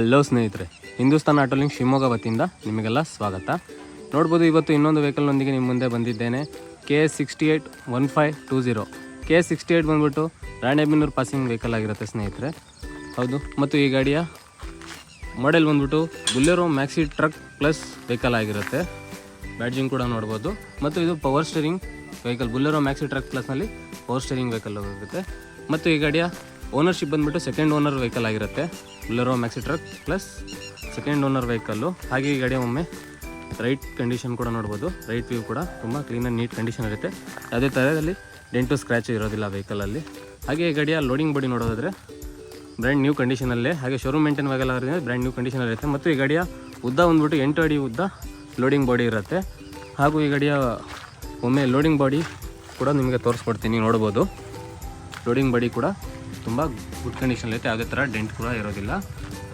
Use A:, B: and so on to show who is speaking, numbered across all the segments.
A: Hello ಸ್ನೇಹಿತರೆ. ಹಿಂದೂಸ್ತಾನ್ ಆಟೋಲಿಂಗ್ ಶಿವಮೊಗ್ಗ ವತಿಯಿಂದ ನಿಮಗೆಲ್ಲ ಸ್ವಾಗತ. ನೋಡ್ಬೋದು ಇವತ್ತು ಇನ್ನೊಂದು ವೆಹಿಕಲ್ನೊಂದಿಗೆ ನಿಮ್ಮ ಮುಂದೆ ಬಂದಿದ್ದೇನೆ. K S sixty eight one five two zero K S sixty eight ಬಂದ್ಬಿಟ್ಟು ರಾಣೆಬೆನ್ನೂರು ಪಾಸಿಂಗ್ ವೆಹಿಕಲ್ ಆಗಿರುತ್ತೆ ಸ್ನೇಹಿತರೆ. ಹೌದು. ಮತ್ತು ಈ ಗಾಡಿಯ ಮಾಡೆಲ್ ಬಂದ್ಬಿಟ್ಟು Bolero maxi truck plus vehicle ಆಗಿರುತ್ತೆ. ಬ್ಯಾಡ್ಜಿಂಗ್ ಕೂಡ ನೋಡ್ಬೋದು. ಮತ್ತು ಇದು power steering vehicle Bolero maxi truck ಪ್ಲಸ್ನಲ್ಲಿ power steering vehicle ಹೋಗುತ್ತೆ ಮತ್ತು ಈ ಗಾಡಿಯ ಓನರ್ಶಿಪ್ ಬಂದ್ಬಿಟ್ಟು ಸೆಕೆಂಡ್ ಓನರ್ ವೆಹಿಕಲ್ ಆಗಿರುತ್ತೆ. Bolero maxi truck plus second owner vehicle ಹಾಗೆ ಈ ಗಾಡಿ ಒಮ್ಮೆ ರೈಟ್ ಕಂಡೀಷನ್ ಕೂಡ ನೋಡ್ಬೋದು. ರೈಟ್ ವ್ಯೂ ಕೂಡ ತುಂಬ ಕ್ಲೀನ್ ಆ್ಯಂಡ್ ನೀಟ್ ಕಂಡೀಷನ್ ಇರುತ್ತೆ. ಯಾವುದೇ ಥರದಲ್ಲಿ ಡೆಂಟು ಸ್ಕ್ರ್ಯಾಚ್ ಇರೋದಿಲ್ಲ ವೆಹಿಕಲಲ್ಲಿ ಹಾಗೆ ಈ ಗಾಡಿಯ ಲೋಡಿಂಗ್ ಬಾಡಿ ನೋಡೋದಾದರೆ ಬ್ರ್ಯಾಂಡ್ ನ್ಯೂ ಕಂಡೀಷನಲ್ಲೇ ಹಾಗೆ ಶೋರೂಮ್ ಮೇಂಟೈನ್ ಆಗಲ್ಲ ಬ್ರ್ಯಾಂಡ್ ನ್ಯೂ ಕಂಡೀಷನ್ ಇರುತ್ತೆ ಮತ್ತು ಈ ಗಾಡಿಯ ಉದ್ದ ಬಂದ್ಬಿಟ್ಟು ಎಂಟು ಅಡಿ ಉದ್ದ ಲೋಡಿಂಗ್ ಬಾಡಿ ಇರುತ್ತೆ. ಹಾಗೂ ಈ ಗಾಡಿಯ ಒಮ್ಮೆ ಲೋಡಿಂಗ್ ಬಾಡಿ ಕೂಡ ನಿಮಗೆ ತೋರಿಸ್ಕೊಡ್ತೀನಿ, ನೋಡ್ಬೋದು. ಲೋಡಿಂಗ್ ಬಾಡಿ ಕೂಡ ತುಂಬ ಗುಡ್ ಕಂಡೀಷನ್ ಇರುತ್ತೆ ಯಾವುದೇ ಥರ ಡೆಂಟ್ ಕೂಡ ಇರೋದಿಲ್ಲ.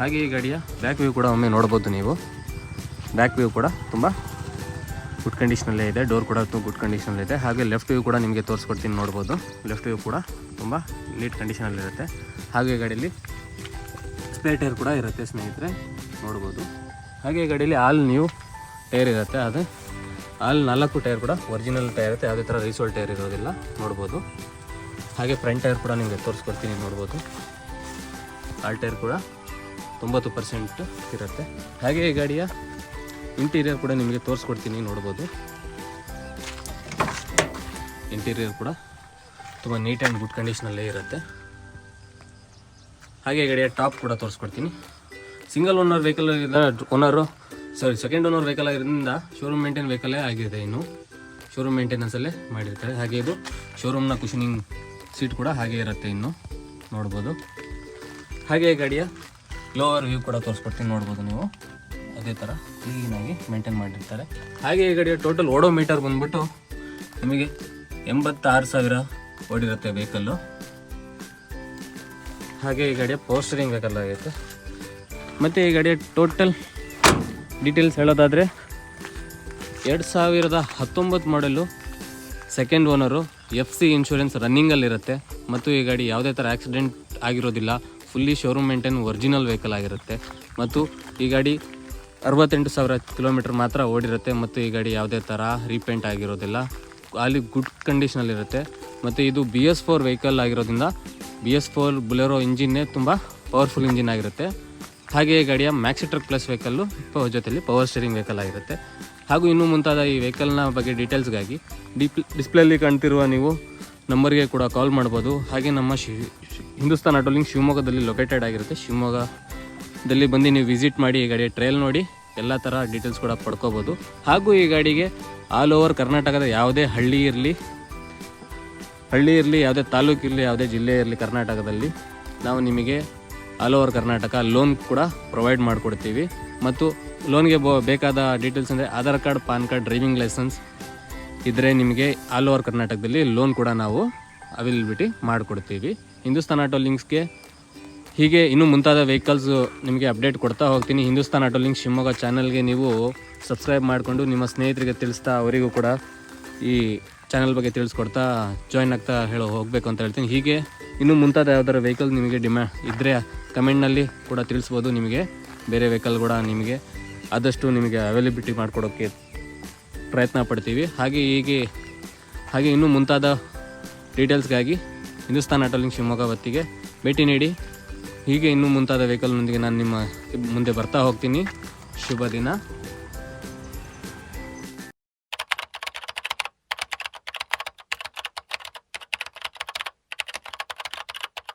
A: ಹಾಗೆ ಈ ಗಾಡಿಯ ಬ್ಯಾಕ್ ವ್ಯೂ ಕೂಡ ಒಮ್ಮೆ ನೋಡ್ಬೋದು ನೀವು. ಬ್ಯಾಕ್ ವ್ಯೂ ಕೂಡ ತುಂಬ ಗುಡ್ ಕಂಡೀಷನಲ್ಲೇ ಇದೆ. ಡೋರ್ ಕೂಡ ಗುಡ್ ಕಂಡೀಷನಲ್ಲಿದೆ ಹಾಗೆ ಲೆಫ್ಟ್ ವ್ಯೂ ಕೂಡ ನಿಮಗೆ ತೋರಿಸ್ಕೊಡ್ತೀನಿ ನೋಡ್ಬೋದು. ಲೆಫ್ಟ್ ವ್ಯೂ ಕೂಡ ತುಂಬ ನೀಟ್ ಕಂಡೀಷನಲ್ಲಿರುತ್ತೆ ಹಾಗೆ ಗಾಡೀಲಿ ಸ್ಪೇರ್ ಟೈರ್ ಕೂಡ ಇರುತ್ತೆ ಸ್ನೇಹಿತರೆ. ನೋಡ್ಬೋದು. ಹಾಗೆ ಗಾಡೀಲಿ ಆಲ್ ನ್ಯೂ ಟೈರ್ ಇರುತ್ತೆ. ಅದು ಆಲ್ ನಾಲ್ಕು ಟೈರ್ ಕೂಡ ಒರಿಜಿನಲ್ ಟೈರ್ ಇರುತ್ತೆ. ಯಾವುದೇ ಥರ ರೀಸೋಲ್ ಟೈರ್ ಇರೋದಿಲ್ಲ. ನೋಡ್ಬೋದು. ಹಾಗೆ ಫ್ರಂಟ್ ಟೈರ್ ಕೂಡ ನಿಮಗೆ ತೋರಿಸ್ಕೊಡ್ತೀನಿ ನೋಡ್ಬೋದು. ಆಲ್ ಟೈರ್ ಕೂಡ ತೊಂಬತ್ತು ಪರ್ಸೆಂಟ್ ಇರುತ್ತೆ. ಹಾಗೆ ಈ ಗಾಡಿಯ ಇಂಟೀರಿಯರ್ ಕೂಡ ನಿಮಗೆ ತೋರಿಸ್ಕೊಡ್ತೀನಿ ನೋಡ್ಬೋದು. ಇಂಟೀರಿಯರ್ ಕೂಡ ತುಂಬ ನೀಟ್ ಆ್ಯಂಡ್ ಗುಡ್ ಕಂಡೀಷನಲ್ಲೇ ಇರುತ್ತೆ. ಹಾಗೆ ಗಾಡಿಯ ಟಾಪ್ ಕೂಡ ತೋರಿಸ್ಕೊಡ್ತೀನಿ. Single owner vehicle owner sorry second owner vehicle ಆಗಿರೋದ್ರಿಂದ ಶೋರೂಮ್ ಮೇಂಟೈನ್ ವೆಹಿಕಲೇ ಆಗಿದೆ ಇನ್ನು. ಶೋರೂಮ್ ಮೇಂಟೆನೆನ್ಸಲ್ಲೇ ಮಾಡಿರ್ತಾರೆ. ಹಾಗೆ ಇದು ಶೋರೂಮ್ನ ಕುಷನಿಂಗ್ ಸೀಟ್ ಕೂಡ ಹಾಗೆ ಇರುತ್ತೆ ಇನ್ನು. ನೋಡ್ಬೋದು. ಹಾಗೆ ಗಾಡಿಯ ಲೋವರ್ ವ್ಯೂ ಕೂಡ ತೋರಿಸ್ಕೊಡ್ತೀನಿ, ನೋಡ್ಬೋದು ನೀವು. ಅದೇ ಥರ ಕ್ಲೀನಾಗಿ ಮೇಂಟೈನ್ ಮಾಡಿರ್ತಾರೆ. ಹಾಗೆ ಈ ಗಾಡಿಯ ಟೋಟಲ್ ಓಡೋ ಮೀಟರ್ ಬಂದ್ಬಿಟ್ಟು ನಿಮಗೆ ಎಂಬತ್ತಾರು ಸಾವಿರ ಓಡಿರುತ್ತೆ ವೆಹಿಕಲ್ಲು ಹಾಗೆ ಈ ಗಾಡಿಯ ಪೋಸ್ಟರಿಂಗ್ ವೆಹಿಕಲ್ ಆಗೈತೆ. ಮತ್ತು ಈ ಗಾಡಿಯ ಟೋಟಲ್ ಡೀಟೇಲ್ಸ್ ಹೇಳೋದಾದರೆ, ಎರಡು ಸಾವಿರದ ಹತ್ತೊಂಬತ್ತು ಮಾಡಲು second owner F C insurance ರನ್ನಿಂಗಲ್ಲಿರುತ್ತೆ ಮತ್ತು ಈ ಗಾಡಿ ಯಾವುದೇ ಥರ ಆಕ್ಸಿಡೆಂಟ್ ಆಗಿರೋದಿಲ್ಲ. Fully showroom maintain original vehicle ಆಗಿರುತ್ತೆ. ಮತ್ತು ಈ ಗಾಡಿ ಅರವತ್ತೆಂಟು ಸಾವಿರ ಕಿಲೋಮೀಟ್ರ್ ಮಾತ್ರ ಓಡಿರುತ್ತೆ. ಮತ್ತು ಈ ಗಾಡಿ ಯಾವುದೇ ಥರ ರೀಪೇಂಟ್ ಆಗಿರೋದಿಲ್ಲ. ಅಲ್ಲಿ ಗುಡ್ ಕಂಡೀಷನಲ್ಲಿರುತ್ತೆ ಮತ್ತು ಇದು ಬಿ ಎಸ್ ಫೋರ್ ವೆಹಿಕಲ್ ಆಗಿರೋದ್ರಿಂದ ಬಿ ಎಸ್ ಫೋರ್ ಬುಲೆರೋ ಇಂಜಿನ್ನೇ ತುಂಬ ಪವರ್ಫುಲ್ ಇಂಜಿನ್ ಆಗಿರುತ್ತೆ. ಹಾಗೆ ಈ ಗಾಡಿಯ ಮ್ಯಾಕ್ಸಿಟ್ರಕ್ ಪ್ಲಸ್ ವೆಹಿಕಲ್ಲು ಜೊತೆಯಲ್ಲಿ ಪವರ್ ಸ್ಟೀರಿಂಗ್ ವೆಹಿಕಲ್ ಆಗಿರುತ್ತೆ. ಹಾಗೂ ಇನ್ನೂ ಮುಂತಾದ ಈ ವೆಹಿಕಲ್ನ ಬಗ್ಗೆ ಡೀಟೇಲ್ಸ್ಗಾಗಿ ಡಿಪ್ ಡಿಸ್ಪ್ಲೇಲಿ ಕಾಣ್ತಿರುವ ನೀವು ನಂಬರ್ಗೆ ಕೂಡ ಕಾಲ್ ಮಾಡ್ಬೋದು. ಹಾಗೆ ನಮ್ಮ ಶಿ ಹಿಂದೂಸ್ತಾನ್ ಆಟೋಲಿಂಗ್ ಶಿವಮೊಗ್ಗದಲ್ಲಿ ಲೊಕೇಟೆಡ್ ಆಗಿರುತ್ತೆ. ಶಿವಮೊಗ್ಗದಲ್ಲಿ ಬಂದು ನೀವು ವಿಸಿಟ್ ಮಾಡಿ ಈ ಗಾಡಿಯ ಟ್ರೈಲ್ ನೋಡಿ, ಎಲ್ಲ ಥರ ಡೀಟೇಲ್ಸ್ ಕೂಡ ಪಡ್ಕೋಬೋದು. ಹಾಗೂ ಈ ಗಾಡಿಗೆ ಆಲ್ ಓವರ್ ಕರ್ನಾಟಕದ ಯಾವುದೇ ಹಳ್ಳಿ ಇರಲಿ ಹಳ್ಳಿ ಇರಲಿ, ಯಾವುದೇ ತಾಲೂಕು ಇರಲಿ ಯಾವುದೇ ಜಿಲ್ಲೆ ಇರಲಿ ಕರ್ನಾಟಕದಲ್ಲಿ ನಾವು ನಿಮಗೆ ಆಲ್ ಓವರ್ ಕರ್ನಾಟಕ ಲೋನ್ ಕೂಡ ಪ್ರೊವೈಡ್ ಮಾಡಿಕೊಡ್ತೀವಿ. ಮತ್ತು ಲೋನ್ಗೆ ಬೇಕಾದ ಡೀಟೇಲ್ಸ್ ಅಂದರೆ Aadhaar card, PAN card driving license ಇದ್ದರೆ ನಿಮಗೆ ಆಲ್ ಓವರ್ ಕರ್ನಾಟಕದಲ್ಲಿ ಲೋನ್ ಕೂಡ ನಾವು ಅವೈಲಬಿಲಿಟಿ ಮಾಡಿಕೊಡ್ತೀವಿ. ಹಿಂದೂಸ್ತಾನ್ ಆಟೋ ಲಿಂಕ್ಸ್ಗೆ ಹೀಗೆ ಇನ್ನೂ ಮುಂತಾದ ವೆಹಿಕಲ್ಸು ನಿಮಗೆ ಅಪ್ಡೇಟ್ ಕೊಡ್ತಾ ಹೋಗ್ತೀನಿ. ಹಿಂದೂಸ್ತಾನ್ ಆಟೋ ಲಿಂಕ್ ಶಿವಮೊಗ್ಗ ಚಾನಲ್ಗೆ ನೀವು ಸಬ್ಸ್ಕ್ರೈಬ್ ಮಾಡಿಕೊಂಡು ನಿಮ್ಮ ಸ್ನೇಹಿತರಿಗೆ ತಿಳಿಸ್ತಾ ಅವರಿಗೂ ಕೂಡ ಈ ಚಾನಲ್ ಬಗ್ಗೆ ತಿಳಿಸ್ಕೊಡ್ತಾ ಜಾಯ್ನ್ ಆಗ್ತಾ ಹೇಳೋ ಹೋಗಬೇಕು ಅಂತ ಹೇಳ್ತೀನಿ. ಹೀಗೆ ಇನ್ನೂ ಮುಂತಾದ ಯಾವ್ದಾದ್ರು ವೆಹಿಕಲ್ ನಿಮಗೆ ಡಿಮ್ಯಾಂಡ್ ಇದ್ದರೆ ಕಮೆಂಟ್ನಲ್ಲಿ ಕೂಡ ತಿಳಿಸ್ಬೋದು ನಿಮಗೆ. ಬೇರೆ ವೆಹಿಕಲ್ ಕೂಡ ನಿಮಗೆ ಆದಷ್ಟು ನಿಮಗೆ ಅವೈಲಬಿಲಿಟಿ ಮಾಡಿಕೊಡೋಕ್ಕೆ ಪ್ರಯತ್ನ ಪಡ್ತೀವಿ. ಹಾಗೆ ಹೀಗೆ, ಹಾಗೆ ಇನ್ನೂ ಮುಂತಾದ ಡೀಟೇಲ್ಸ್ಗಾಗಿ ಹಿಂದೂಸ್ತಾನ್ ಆಟೋಲಿಂಗ್ ಶಿವಮೊಗ್ಗ ಹೊತ್ತಿಗೆ ಭೇಟಿ ನೀಡಿ. ಹೀಗೆ ಇನ್ನೂ ಮುಂತಾದ ವೆಹಿಕಲ್ನೊಂದಿಗೆ ನಾನು ನಿಮ್ಮ ಮುಂದೆ ಬರ್ತಾ ಹೋಗ್ತೀನಿ. ಶುಭ ದಿನ.